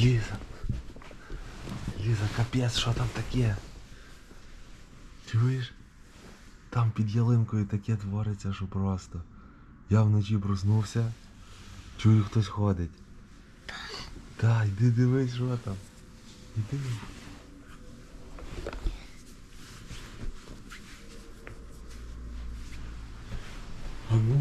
Ліза. Ліза, капець, що там таке? Чуєш? Там під ялинкою таке твориться, що просто. Я вночі проснувся, чую, хтось ходить. Так, йди дивись, що там. Іди. А ну.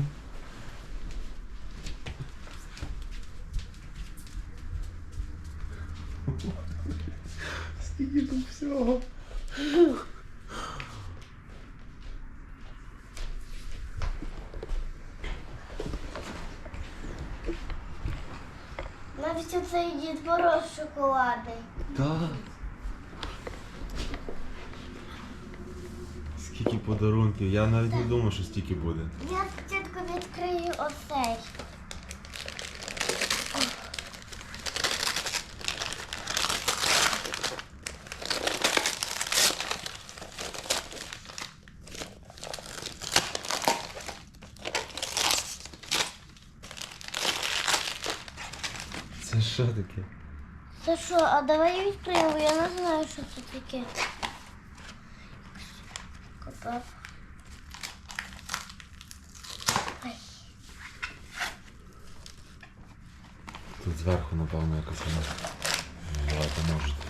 Навіть і дід Мороз шоколадний. Так. Скільки подарунків, я навіть не думав, що стільки буде. Я спочатку відкрию оцей. Це що таке? Це що, а давай відкриємо, я не знаю, що це таке. Копав. Тут зверху, напевно, якось воно. Давайте можете.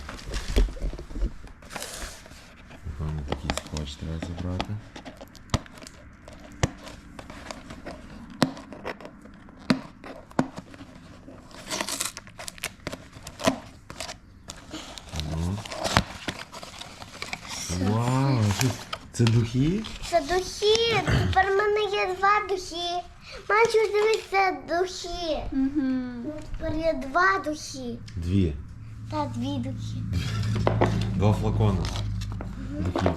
Напевно, такий скотч треба забрати. Ну. Вау, це, це духи? Це духи. Тепер в мене є два духи. Мальчик, дивись, це духи. Угу. Ну, Тепер є два духи. Дві. Та дві духи. Два флакона. Духів.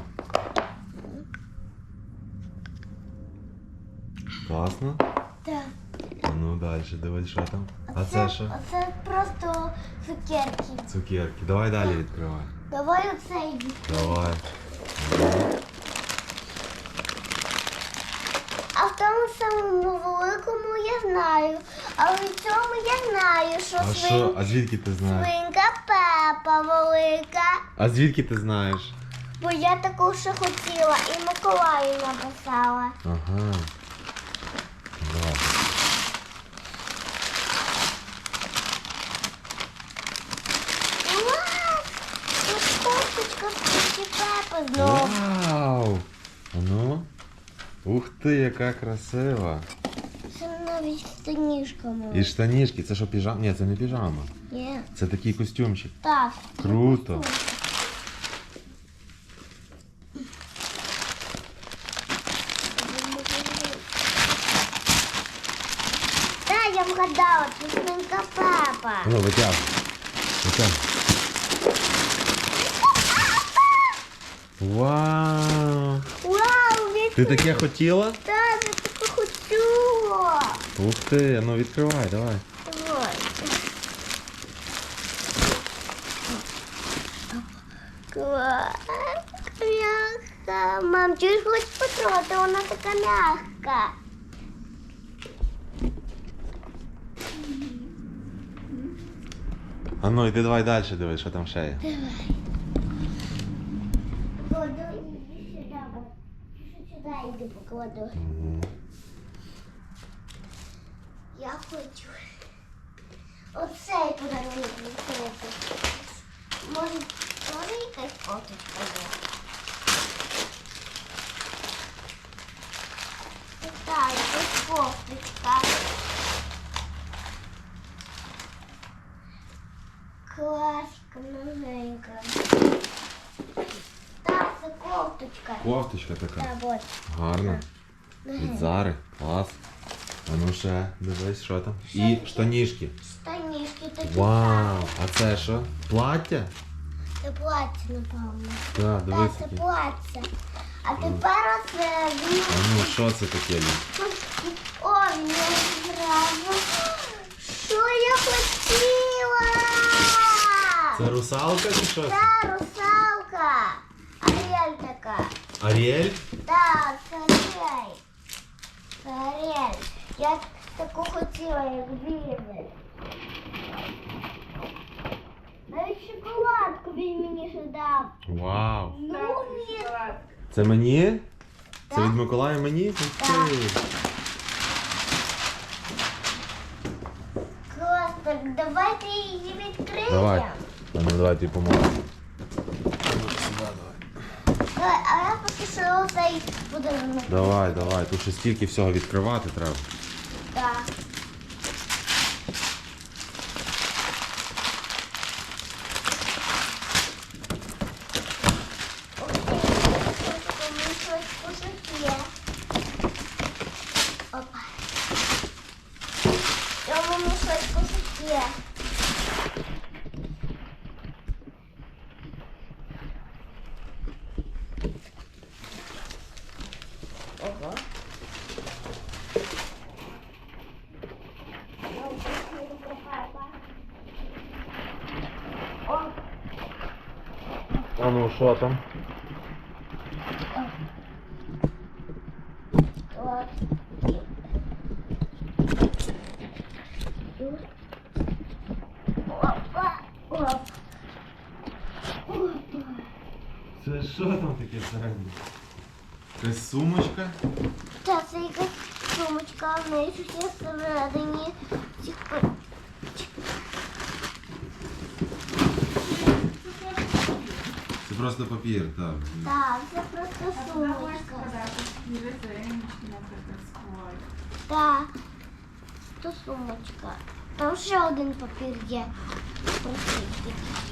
Класно? Так. А ну далі, дивись, що там. А це що? А це просто цукерки. Цукерки. Давай далі відкривай. Давай оцей. Давай. А в тому самому великому я знаю. А в цьому я знаю, що А свин... що? А звідки ти знаєш? свинка Пепа велика. А звідки ти знаєш? Бо я таку ще хотіла і Миколаю написала. Ага. Давай. Клас! Тут кофточка з Свинки Пепи. Вау! А ну. Ух ти, яка красива. Це навіть штанішками. І штанішки, це що піжама? Ні, це не піжама. Є. Це такий костюмчик. Так. Круто. Так, я вгадала, це свинка Пепа. Ну, витягуй. Витягуй. Вау! Вау, від... Ти таке хотіла? Так, я таке хотіла. Ух ти, ну відкривай, давай. Давай. Клас. Мягка. Мам, чуєш, хоч потрогати, вона така мягка. А ну йди давай далі дивись, що там ще є. Покладу іди сюди, бо пишу сюди Мгм. Я хочу. Оцей подарунок відкрити. Може, теж якась фоточка є? Так, кофточка. Класика новенька. Так, це кофточка. Кофточка така. Так, от. Гарна. Від Зари. Клас. А ну ще дивись, що там. І штанішки. Штанішки такі. Вау! А це що? Плаття? Це плаття, напевно. Так, Так, дивись це які. плаття. А тепер оце він. А ну що це таке? Лі? Ой, я зразу. Що я хотіла? Це русалка чи що? це? Та русалка. Аріель така. Аріель? Так, це Аріель. Я таку хотіла, як вірить. Навіть шоколадку він мені ще дав. Вау. Ну, він. Це мені? Це від Миколая мені? Ух Так. ти. Клас, так давайте її відкриємо. Давай. А ну давай ти поможеш. Давай, а я поки що цей подарунок. Давай, давай. Тут ще стільки всього відкривати треба. Так. Опа. Цьому мішочку щось є. Ого. О, А ну що там? от. Опа, оп. Це що там таке всередині? Якась сумочка? Та це якась сумочка, в неї щось є всередині. просто папір, так. Так, це просто сумочка. Так, то сумочка. Там ще один папір є. Просити. А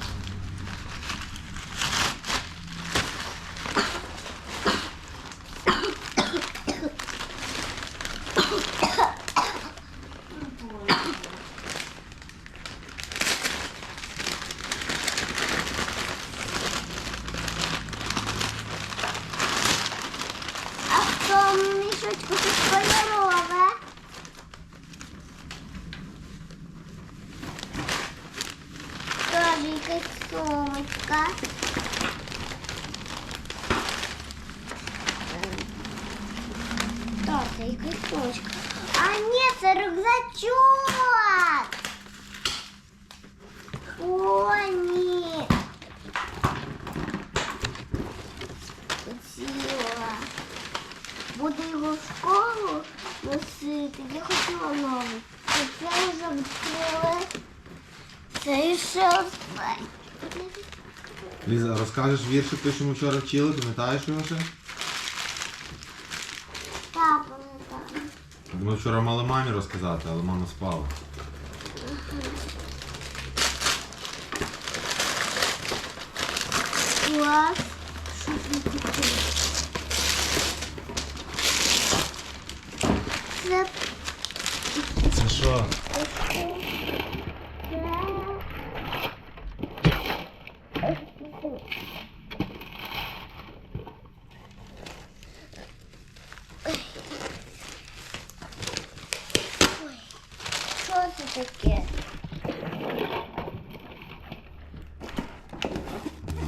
Тоже якась сумочка. Так, це якась сумочка. А ні, це рюкзачок. О, ні. Хотіла. Буду його в школу носити. Я хотіла новий. А Це вже відкрили. Це ще. Ліза, розкажеш віршик, той, що ми вчора вчили, пам'ятаєш його ще? Так, пам'ятаю. Ми вчора мали мамі розказати, але мама спала. Клас. Що це таке? Це Це що? Що це таке?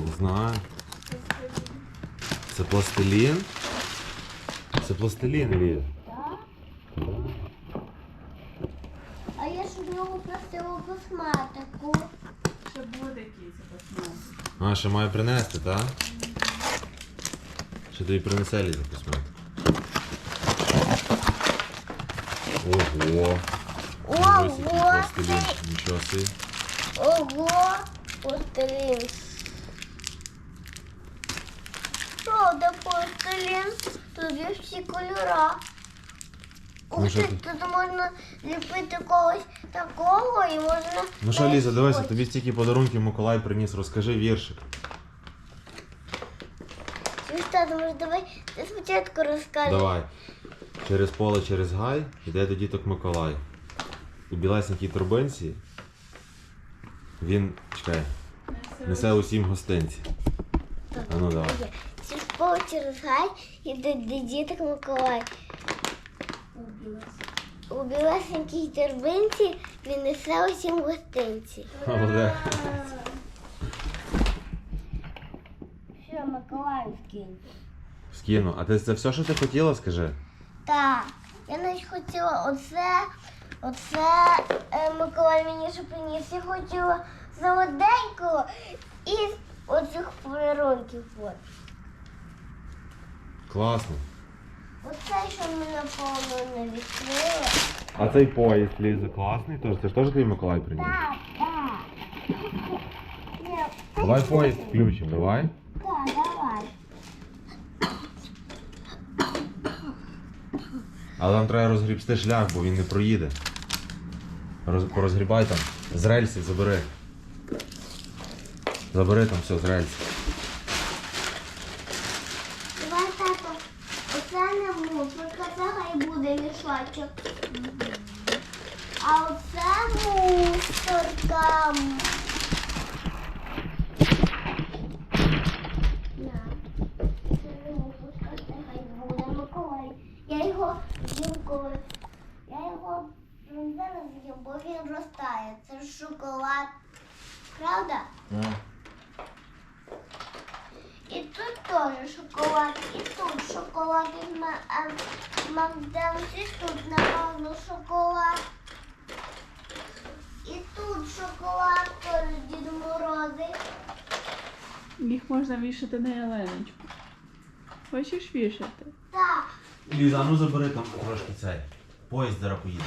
Не знаю. Це пластилін? Це пластилін, Ліза. Так? А я ж в нього просила косметику. Ще буде якийсь посмак. А, ще маю принести, так? Ще тобі принесе Ліза косметику. Ого. Ого, це- Нічого собі. Ого, пластилін. Де пластилін? Тут є всі кольора. Ну, Ух ти, ти? тут можна ліпити когось такого і можна. Ну що, Ліза, дивися, тобі стільки подарунків Миколай приніс, розкажи віршик. Може давай ти спочатку розкажеш. Давай. Через поле, через гай йде до діток Миколай. У білесенькій турбинці він, чекай, несе усім гостинці. А ну давай. Через поле через гай до діток Миколай. У білесенькій торбинці він несе усім гостинці. Молодець. Що, Миколаївський? Скину. А ти це все, що ти хотіла, скажи? Так, я навіть хотіла оце, оце е, Миколай мені ще приніс. Я хотіла солоденького і оцих подарунків. От. Класно. Оце, що ми наповно не відкрили. А цей поїзд Ліза класний, тож це ж теж твій Миколай приніс. Так, так. Ні, це Давай ще поїзд включимо, давай. Так, давай. Але нам треба розгрібсти шлях, бо він не проїде. Роз, порозгрібай там. З рельсів забери. Забери там все з рельсів. Давай, тато, оце не мусорка, це хай буде мішочок. А оце мусорка. На. Це не мусорка, це хай буде Миколай. Я його з'їм коли. Я його зараз з'їм, бо він розтає. Це ж шоколад. Правда? І тут теж шоколад, і тут шоколад із Ма- а, Макдональдс, і тут, напевно, шоколад. І тут шоколад теж Дід Морози. Їх можна вішати на ялиночку. Хочеш вішати? Так, Ліза, ну забери там трошки цей. Поїзд зараз поїде.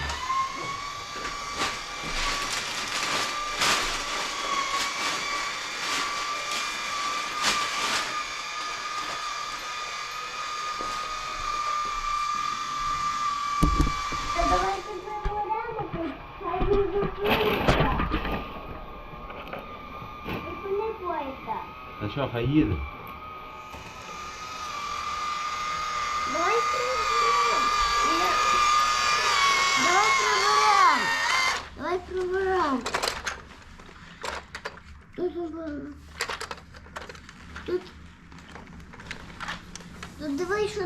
Та що, хай їде. Давай приберемо. Давай приберемо. Давай приберемо. Тут приберемо.